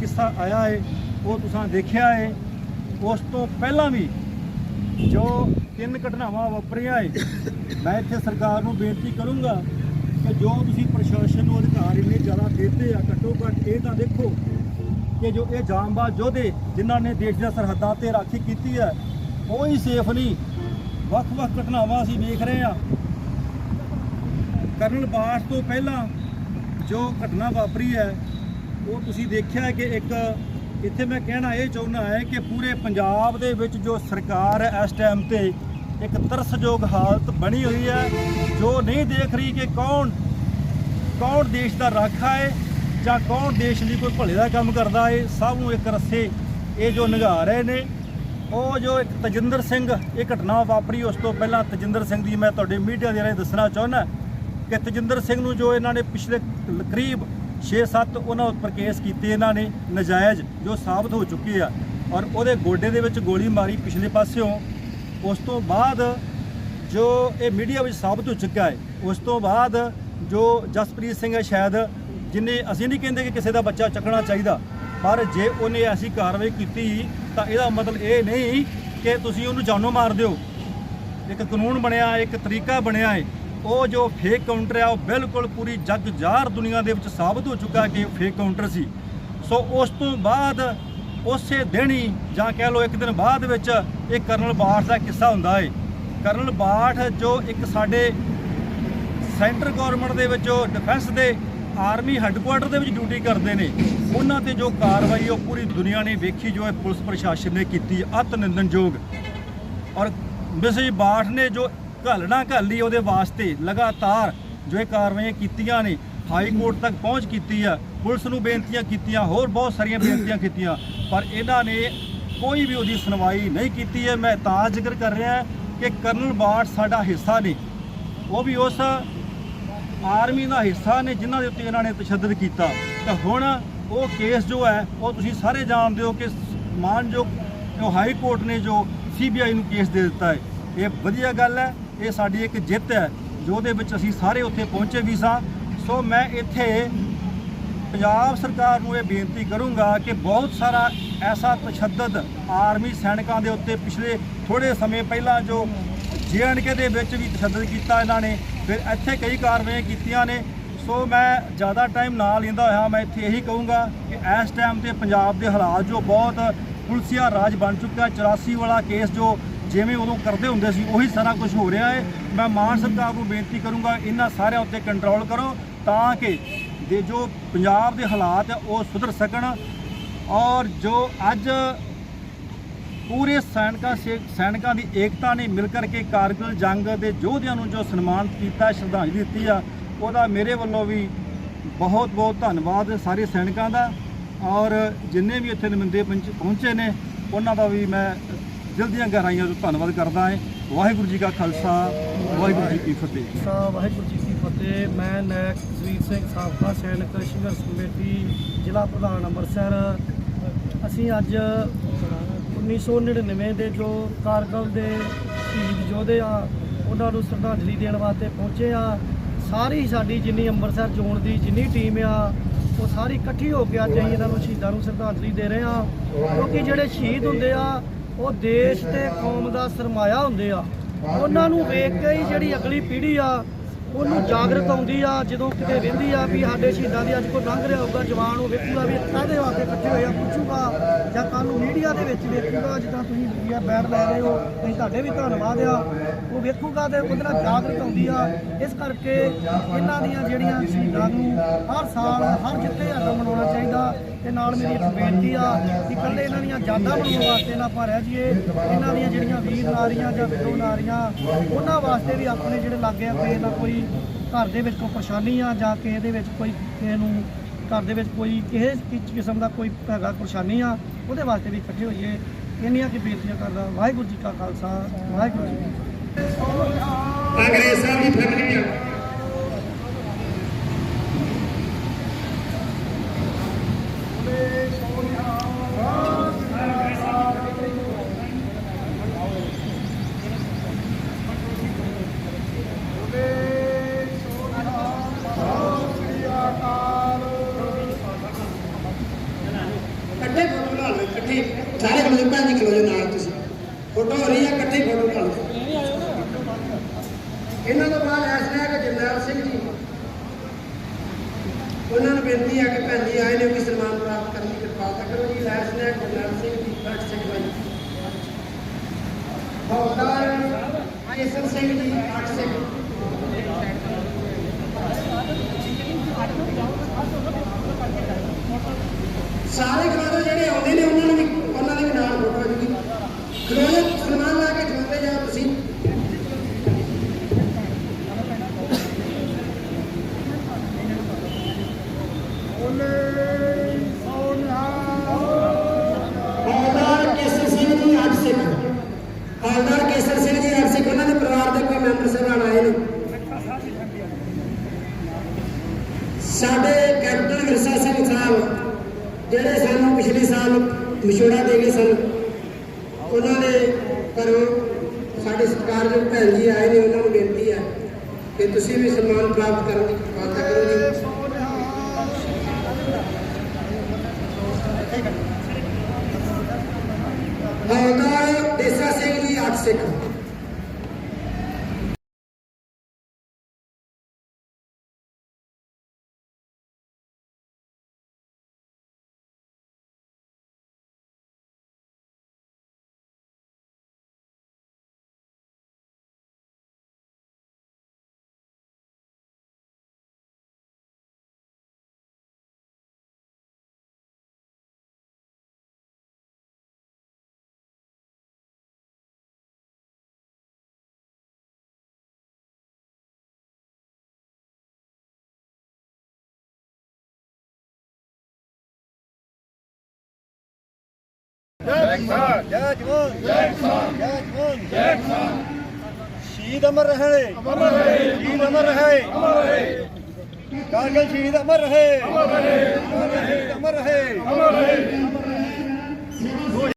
ਕਿੱਸਾ ਆਇਆ ਹੈ ਉਹ ਤੁਸੀਂ ਦੇਖਿਆ ਹੈ ਉਸ ਤੋਂ ਪਹਿਲਾਂ ਵੀ ਜੋ ਤਿੰਨ ਘਟਨਾਵਾਂ ਵਾਪਰੀਆਂ ਏ, ਮੈਂ ਇੱਥੇ ਸਰਕਾਰ ਨੂੰ ਬੇਨਤੀ ਕਰੂੰਗਾ ਕਿ ਜੋ ਤੁਸੀਂ ਪ੍ਰਸ਼ਾਸਨ ਨੂੰ ਅਧਿਕਾਰ ਇੰਨੇ ਜ਼ਿਆਦਾ ਦਿੱਤੇ ਆ, ਘੱਟੋ ਘੱਟ ਇਹ ਤਾਂ ਦੇਖੋ ਕਿ ਜੋ ਇਹ ਜਾਮਬਾਜ਼ ਯੋਧੇ ਜਿਨ੍ਹਾਂ ਨੇ ਦੇਸ਼ ਦੀਆਂ ਸਰਹੱਦਾਂ ਤੇ ਰਾਖੀ ਕੀਤੀ ਹੈ ਉਹ ਹੀ ਸੇਫ ਨਹੀਂ। ਵੱਖ-ਵੱਖ ਘਟਨਾਵਾਂ ਅਸੀਂ ਵੇਖ ਰਹੇ ਹਾਂ ਕਰਨ ਬਾਠ ਤੋਂ ਪਹਿਲਾਂ ਜੋ ਘਟਨਾ ਵਾਪਰੀ ਹੈ ਉਹ ਤੁਸੀਂ ਦੇਖਿਆ ਕਿ ਇੱਕ ਇੱਥੇ ਮੈਂ ਕਹਿਣਾ ਇਹ ਚਾਹੁੰਦਾ ਹੈ ਕਿ ਪੂਰੇ ਪੰਜਾਬ ਦੇ ਵਿੱਚ ਜੋ ਸਰਕਾਰ ਹੈ ਇਸ ਟਾਈਮ ਤੇ ਇੱਕ ਤਰਸਯੋਗ ਹਾਲਤ ਬਣੀ ਹੋਈ ਹੈ, ਜੋ ਨਹੀਂ ਦੇਖ ਰਹੀ ਕਿ ਕੌਣ ਕੌਣ ਦੇਸ਼ ਦਾ ਰਾਖਾ ਹੈ ਜਾਂ ਕੌਣ ਦੇਸ਼ ਲਈ ਕੋਈ ਭਲੇ ਦਾ ਕੰਮ ਕਰਦਾ ਹੈ, ਸਭ ਨੂੰ ਇੱਕ ਰੱਸੇ ਇਹ ਜੋ ਨਿਗਾਹ ਰਹੇ ਨੇ। ਉਹ ਜੋ ਇੱਕ ਤਜਿੰਦਰ ਸਿੰਘ, ਇਹ ਘਟਨਾ ਵਾਪਰੀ, ਉਸ ਤੋਂ ਪਹਿਲਾਂ ਤਜਿੰਦਰ ਸਿੰਘ ਦੀ ਮੈਂ ਤੁਹਾਡੇ ਮੀਡੀਆ ਦੇ ਰਾਹੀਂ ਦੱਸਣਾ ਚਾਹੁੰਦਾ ਕਿ ਤਜਿੰਦਰ ਸਿੰਘ ਨੂੰ ਜੋ ਇਹਨਾਂ ਨੇ ਪਿਛਲੇ ਕਰੀਬ 6-7 ਉਹਨਾਂ ਉੱਪਰ ਕੇਸ ਕੀਤੇ ਇਹਨਾਂ ਨੇ, ਨਜਾਇਜ਼, ਜੋ ਸਾਬਤ ਹੋ ਚੁੱਕੇ ਆ। ਔਰ ਉਹਦੇ ਗੋਡੇ ਦੇ ਵਿੱਚ ਗੋਲੀ ਮਾਰੀ ਪਿਛਲੇ ਪਾਸਿਓਂ। ਉਸ ਤੋਂ ਬਾਅਦ ਜੋ ਇਹ ਮੀਡੀਆ ਵਿੱਚ ਸਾਬਤ ਹੋ ਚੁੱਕਾ ਹੈ, ਉਸ ਤੋਂ ਬਾਅਦ ਜੋ ਜਸਪ੍ਰੀਤ ਸਿੰਘ ਹੈ ਸ਼ਾਇਦ, ਜਿਨੇ ਅਸੀਂ ਨਹੀਂ ਕਹਿੰਦੇ ਕਿ ਕਿਸੇ ਦਾ ਬੱਚਾ ਚੱਕਣਾ ਚਾਹੀਦਾ, ਪਰ ਜੇ ਉਹਨੇ ਐਸੀ ਕਾਰਵਾਈ ਕੀਤੀ, ਤਾਂ ਇਹਦਾ ਮਤਲਬ ਇਹ ਨਹੀਂ ਕਿ ਤੁਸੀਂ ਉਹਨੂੰ ਜਾਨੋਂ ਮਾਰ ਦਿਓ। ਇੱਕ ਕਾਨੂੰਨ ਬਣਿਆ, ਇੱਕ ਤਰੀਕਾ ਬਣਿਆ ਹੈ। ਉਹ ਜੋ ਫੇਕ ਕਾਊਂਟਰ ਆ, ਉਹ ਬਿਲਕੁਲ ਪੂਰੀ ਜੱਗ ਜ਼ਾਰ ਦੁਨੀਆ ਦੇ ਵਿੱਚ ਸਾਬਤ ਹੋ ਚੁੱਕਾ ਕਿ ਫੇਕ ਕਾਊਂਟਰ ਸੀ। ਸੋ ਉਸ ਤੋਂ ਬਾਅਦ ਉਸੇ ਦਿਨ ਹੀ ਜਾਂ ਕਹਿ ਲਓ ਇੱਕ ਦਿਨ ਬਾਅਦ ਵਿੱਚ ਇਹ ਕਰਨਲ ਬਾਠ ਦਾ ਕਿੱਸਾ ਹੁੰਦਾ ਏ। ਕਰਨਲ ਬਾਠ ਜੋ ਇੱਕ ਸਾਡੇ ਸੈਂਟਰ ਗਵਰਨਮੈਂਟ ਦੇ ਵਿੱਚ, ਜੋ ਡਿਫੈਂਸ ਦੇ ਆਰਮੀ ਹੈੱਡਕੁਆਟਰ ਦੇ ਵਿੱਚ ਡਿਊਟੀ ਕਰਦੇ ਨੇ, ਉਹਨਾਂ ਤੇ ਜੋ ਕਾਰਵਾਈ ਉਹ ਪੂਰੀ ਦੁਨੀਆ ਨੇ ਵੇਖੀ, ਜੋ ਇਹ ਪੁਲਿਸ ਪ੍ਰਸ਼ਾਸਨ ਨੇ ਕੀਤੀ ਅਤ ਨਿੰਦਨਯੋਗ ਔਰ ਮਿਸਿਸ ਬਾਠ ਨੇ ਜੋ ਘਾਲਣਾ ਘਾਲੀ ਉਹਦੇ ਵਾਸਤੇ ਲਗਾਤਾਰ ਜੋ ਇਹ ਕਾਰਵਾਈਆਂ ਕੀਤੀਆਂ ਨੇ, ਹਾਈ ਕੋਰਟ ਤੱਕ ਪਹੁੰਚ ਕੀਤੀ ਆ, ਪੁਲਿਸ ਨੂੰ ਬੇਨਤੀਆਂ ਕੀਤੀਆਂ, ਹੋਰ ਬਹੁਤ ਸਾਰੀਆਂ ਬੇਨਤੀਆਂ ਕੀਤੀਆਂ, ਪਰ ਇਹਨਾਂ ਨੇ ਕੋਈ ਵੀ ਉਹਦੀ ਸੁਣਵਾਈ ਨਹੀਂ ਕੀਤੀ ਹੈ। ਮੈਂ ਤਾਂ ਜ਼ਿਕਰ ਕਰ ਰਿਹਾ ਕਿ ਕਰਨਲ ਬਾਟ ਸਾਡਾ ਹਿੱਸਾ ਨੇ। ਉਹ ਵੀ ਉਸ ਆਰਮੀ ਦਾ ਹਿੱਸਾ ਨੇ ਜਿਨ੍ਹਾਂ ਦੇ ਉੱਤੇ ਇਹਨਾਂ ਨੇ ਤਸ਼ੱਦਦ ਕੀਤਾ। ਤਾਂ ਹੁਣ ਉਹ ਕੇਸ ਜੋ ਹੈ, ਉਹ ਤੁਸੀਂ ਸਾਰੇ ਜਾਣਦੇ ਹੋ ਕਿ ਮਾਨਯੋਗ ਜੋ ਹਾਈ ਕੋਰਟ ਨੇ ਜੋ ਸੀਬੀਆਈ ਨੂੰ ਕੇਸ ਦੇ ਦਿੱਤਾ ਹੈ। ਇਹ ਵਧੀਆ ਗੱਲ ਹੈ। ਇਹ ਸਾਡੀ ਇੱਕ ਜਿੱਤ ਹੈ ਜੋ ਦੇ ਵਿੱਚ ਅਸੀਂ ਸਾਰੇ ਉੱਥੇ ਪਹੁੰਚੇ ਵੀ ਸਾਂ। ਸੋ ਮੈਂ ਇੱਥੇ ਪੰਜਾਬ ਸਰਕਾਰ ਨੂੰ ਇਹ ਬੇਨਤੀ ਕਰੂੰਗਾ ਕਿ ਬਹੁਤ ਸਾਰਾ ਐਸਾ ਤਸ਼ੱਦਦ ਆਰਮੀ ਸੈਨਿਕਾਂ ਦੇ ਉੱਤੇ ਪਿਛਲੇ ਥੋੜੇ ਸਮੇਂ ਪਹਿਲਾਂ ਜੋ ਜੇਐਨਕੇ ਦੇ ਵਿੱਚ ਵੀ ਤਸ਼ੱਦਦ ਕੀਤਾ ਇਹਨਾਂ ਨੇ, ਫਿਰ ਇੱਥੇ ਕਈ ਕਾਰਵਾਈਆਂ ਕੀਤੀਆਂ ਨੇ। ਸੋ ਮੈਂ ਜ਼ਿਆਦਾ ਟਾਈਮ ਨਾ ਲੈਂਦਾ ਹੋਇਆ, ਮੈਂ ਇੱਥੇ ਇਹੀ ਕਹੂੰਗਾ ਕਿ ਇਸ ਟਾਈਮ ਤੇ ਪੰਜਾਬ ਦੇ ਹਾਲਾਤ ਜੋ ਬਹੁਤ ਪੁਲਸੀਆ ਰਾਜ ਬਣ ਚੁੱਕਾ 84 ਵਾਲਾ ਕੇਸ ਜੋ ਜਿਵੇਂ ਉਦੋਂ ਕਰਦੇ ਹੁੰਦੇ ਸੀ, ਉਹੀ ਸਾਰਾ ਕੁਝ ਹੋ ਰਿਹਾ ਹੈ। ਮੈਂ ਮਾਨ ਸਰਕਾਰ ਨੂੰ ਬੇਨਤੀ ਕਰੂੰਗਾ, ਇਹਨਾਂ ਸਾਰਿਆਂ ਉੱਤੇ ਕੰਟਰੋਲ ਕਰੋ, ਤਾਂ ਕਿ ਦੇ ਜੋ ਪੰਜਾਬ ਦੇ ਹਾਲਾਤ ਹੈ, ਉਹ ਸੁਧਰ ਸਕਣ। ਔਰ ਜੋ ਅੱਜ ਪੂਰੇ ਸੈਨਿਕਾਂ ਸੇ, ਸੈਨਿਕਾਂ ਦੀ ਏਕਤਾ ਨੇ ਮਿਲ ਕਰਕੇ ਕਾਰਗਿਲ ਜੰਗ ਦੇ ਯੋਧਿਆਂ ਨੂੰ ਜੋ ਸਨਮਾਨਿਤ ਕੀਤਾ, ਸ਼ਰਧਾਂਜਲੀ ਦਿੱਤੀ ਆ, ਉਹਦਾ ਮੇਰੇ ਵੱਲੋਂ ਵੀ ਬਹੁਤ ਬਹੁਤ ਧੰਨਵਾਦ ਸਾਰੇ ਸੈਨਿਕਾਂ ਦਾ। ਔਰ ਜਿੰਨੇ ਵੀ ਇੱਥੇ ਨੁਮਾਇੰਦੇ ਪਹੁੰਚ- ਪਹੁੰਚੇ ਨੇ, ਉਹਨਾਂ ਦਾ ਵੀ ਮੈਂ ਦਿਲ ਦੀਆਂ ਗਹਿਰਾਈਆਂ ਤੋਂ ਧੰਨਵਾਦ ਕਰਦਾ ਹਾਂ। ਵਾਹਿਗੁਰੂ ਜੀ ਕਾ ਖਾਲਸਾ, ਵਾਹਿਗੁਰੂ ਜੀ ਕੀ ਫਤਿਹ। ਸਾ ਵਾਹਿਗੁਰੂ ਜੀ ਕੀ ਫਤਿਹ। ਮੈਂ ਨਾਇਕ ਜਸਵੀਰ ਸਿੰਘ ਸਾਬਕਾ ਸੈਨਿਕ ਸੰਘਰਸ਼ ਕਮੇਟੀ, ਜ਼ਿਲ੍ਹਾ ਪ੍ਰਧਾਨ ਅੰਮ੍ਰਿਤਸਰ। ਅਸੀਂ ਅੱਜ 1999 ਦੇ ਜੋ ਕਾਰਗਲ ਦੇ ਸ਼ਹੀਦ ਯੋਧੇ ਆ, ਉਹਨਾਂ ਨੂੰ ਸ਼ਰਧਾਂਜਲੀ ਦੇਣ ਵਾਸਤੇ ਪਹੁੰਚੇ ਆ। ਸਾਰੀ ਸਾਡੀ ਜਿੰਨੀ ਅੰਮ੍ਰਿਤਸਰ ਜ਼ੋਨ ਦੀ ਜਿੰਨੀ ਟੀਮ ਆ, ਉਹ ਸਾਰੀ ਇਕੱਠੀ ਹੋ ਕੇ ਅੱਜ ਅਸੀਂ ਇਹਨਾਂ ਨੂੰ ਸ਼ਹੀਦਾਂ ਨੂੰ ਸ਼ਰਧਾਂਜਲੀ ਦੇ ਰਹੇ ਆ। ਕਿਉਂਕਿ ਜਿਹੜੇ ਸ਼ਹੀਦ ਹੁੰਦੇ ਆ ਉਹ ਦੇਸ਼ ਤੇ ਕੌਮ ਦਾ ਸਰਮਾਇਆ ਹੁੰਦੇ ਆ। ਉਹਨਾਂ ਨੂੰ ਵੇਖ ਕੇ ਹੀ ਜਿਹੜੀ ਅਗਲੀ ਪੀੜ੍ਹੀ ਆ, ਉਹਨੂੰ ਜਾਗਰਤ ਆਉਂਦੀ ਆ, ਜਦੋਂ ਕਿਤੇ ਵਹਿੰਦੀ ਆ ਵੀ ਸਾਡੇ ਸ਼ਹੀਦਾਂ ਦੀ ਅੱਜ ਕੋਈ ਲੰਘ ਰਿਹਾ ਹੋਊਗਾ, ਜਵਾਨ ਉਹ ਵੇਖੂਗਾ ਵੀ ਕਾਹਦੇ ਵਾਸਤੇ ਇਕੱਠੇ ਹੋਏ ਆ, ਪੁੱਛੂਗਾ ਜਾਂ ਕੱਲ ਨੂੰ ਮੀਡੀਆ ਦੇ ਵਿੱਚ ਵੇਖੂਗਾ, ਜਿੱਦਾਂ ਤੁਸੀਂ ਮੀਡੀਆ ਬੈਠ ਲੈ ਰਹੇ ਹੋ ਤੇ ਤੁਹਾਡੇ ਵੀ ਧੰਨਵਾਦ ਆ। ਉਹ ਵੇਖੂਗਾ ਤੇ ਉਹਦੇ ਨਾਲ ਜਾਗਰਤ ਆਉਂਦੀ ਆ। ਇਸ ਕਰਕੇ ਇਹਨਾਂ ਦੀਆਂ ਜਿਹੜੀਆਂ ਸ਼ਹੀਦਾਂ ਨੂੰ ਹਰ ਸਾਲ, ਹਰ ਜਿੱਥੇ ਹੱਥ ਮਨਾਉਣਾ ਚਾਹੀਦਾ ਤੇ ਨਾਲ ਮੇਰੀ ਇੱਕ ਬੇਨਤੀ ਆ ਕਿ ਇਕੱਲੇ ਇਹਨਾਂ ਦੀਆਂ ਜਾਨਾਂ ਬਣਾਉਣ ਵਾਸਤੇ ਨਾ ਆਪਾਂ ਰਹਿ ਜਾਈਏ, ਇਹਨਾਂ ਦੀਆਂ ਜਿਹੜੀਆਂ ਵੀਰ ਨਾਰੀਆਂ ਜਾਂ ਵਿਧੋ ਨਾਰੀਆਂ, ਉਹਨਾਂ ਵਾਸਤੇ ਵੀ ਆਪਣੇ ਜਿਹੜੇ ਲਾਗੇ ਆ ਕਿਸੇ ਨਾ ਕੋਈ ਘਰ ਦੇ ਵਿੱਚ ਕੋਈ ਪਰੇਸ਼ਾਨੀ ਆ ਜਾਂ ਕਿਸੇ ਦੇ ਵਿੱਚ ਕੋਈ ਕਿਸੇ ਨੂੰ ਘਰ ਦੇ ਵਿੱਚ ਕੋਈ ਕਿਸੇ ਕਿਸਮ ਦਾ ਕੋਈ ਹੈਗਾ ਪਰੇਸ਼ਾਨੀ ਆ, ਉਹਦੇ ਵਾਸਤੇ ਵੀ ਇਕੱਠੇ ਹੋਈਏ। ਇੰਨੀਆਂ ਕੀ ਬੇਨਤੀਆਂ ਕਰਦਾ ਵਾਹਿਗੁਰੂ ਜੀ ਕਾ ਖਾਲਸਾ, ਵਾਹਿਗੁਰੂ ਜੀ ਅੰਗਰੇਜ਼ਾਂ ਦੀ ਫੈਕਟਰੀਆਂ ਇਕੱਠੇ ਫੋਟੋ ਬਣਾ ਲਓ ਇਕੱਠੇ, ਸਾਰੇ ਖਲੋ ਜਾਓ ਭੈਣ ਜੀ ਖਲੋ ਜਾਓ ਨਾਲ ਤੁਸੀਂ। ਫੋਟੋ ਹੋ ਰਹੀ ਹੈ ਇਕੱਠੇ ਫੋਟੋ ਬਣਾ ਲਓ ਇਹਨਾਂ ਤੋਂ ਬਾਅਦ ਐਸ ਨੇ ਕਿ ਜਰਨੈਲ ਸਿੰਘ ਜੀ। ਉਹਨਾਂ ਨੂੰ ਬੇਨਤੀ ਹੈ ਕਿ ਭੈਣ ਜੀ, ਆਏ ਨੇ ਕੋਈ ਸਨਮਾਨ ਪ੍ਰਾਪਤ ਕਰਨ ਦੀ ਕਿਰਪਾਲਤਾ ਕਰੋ ਜੀ। ਲੈਸ ਨੇ ਜਰਨੈਲ ਸਿੰਘ ਜੀ ਭਗਤ ਸਿੰਘ ਭਾਈ ਹੌਲਦਾਰ ਕੇਸਰ ਸਿੰਘ ਜੀ ਅੱਠ ਸਿੰਘ। ਸਾਰੇ ਖਿਡਾਰੀ ਜਿਹੜੇ ਆਉਂਦੇ ਨੇ, ਉਹਨਾਂ ਨੂੰ ਵੀ ਉਹਨਾਂ ਦੇ ਵੀ ਨਾਲ ਫੋਟੋ ਆ ਜੂਗੀ ਖਿਡਾਰੀ ਸਨਮਾਨ ਲਾ ਕੇ ਖਿਡਾਉਂਦੇ ਜਾਓ ਤੁਸੀਂ। ਹੌਲਦਾਰ ਕੇਸਰ ਸਿੰਘ ਜੀ ਅੱਠ ਸਿੱਖ। ਹੌਲਦਾਰ ਕੇਸਰ ਸਿੰਘ ਜੀ ਅੱਠ ਸਿੱਖ। ਉਹਨਾਂ ਦੇ ਪਰਿਵਾਰ ਦੇ ਕੋਈ ਮੈਂਬਰ ਸਾਹਿਬਾਨ ਆਏ ਨੇ। ਸਾਡੇ ਕੈਪਟਨ ਵਿਰਸਾ ਸਿੰਘ ਸਾਹਿਬ, ਜਿਹੜੇ ਸਾਨੂੰ ਪਿਛਲੇ ਸਾਲ ਵਿਛੋੜਾ ਦੇ ਗਏ ਸਨ ਉਹਨਾਂ ਦੇ ਘਰੋਂ ਸਾਡੇ ਸਤਿਕਾਰਯੋਗ ਭੈਣ ਜੀ ਆਏ ਨੇ, ਉਹਨਾਂ ਨੂੰ ਬੇਨਤੀ ਹੈ ਕਿ ਤੁਸੀਂ ਵੀ ਸਨਮਾਨ ਪ੍ਰਾਪਤ ਕਰਨ ਦੀ ਕਿਰਪਾਲਤਾ ਕਰੋ ਜੀ। ਹੌਲਦਾਰ ਦੇਸਾ ਸਿੰਘ ਜੀ, ਅੱਠ ਸਿੱਖ। ਜੈ ਜਵਾਨ ਜੈ ਕਿਸਾਨ ਜੈ ਜਵਾਨ ਜੈ ਕਿਸਾਨ ਸ਼ਹੀਦ ਅਮਰ ਰਹੇ ਅਮਰ ਰਹੇ ਸ਼ਹੀਦ ਅਮਰ ਰਹੇ ਅਮਰ ਰਹੇ ਕਾਰਗਲ ਸ਼ਹੀਦ ਅਮਰ ਰਹੇ ਅਮਰ ਰਹੇ ਅਮਰ ਰਹੇ ਅਮਰ ਰਹੇ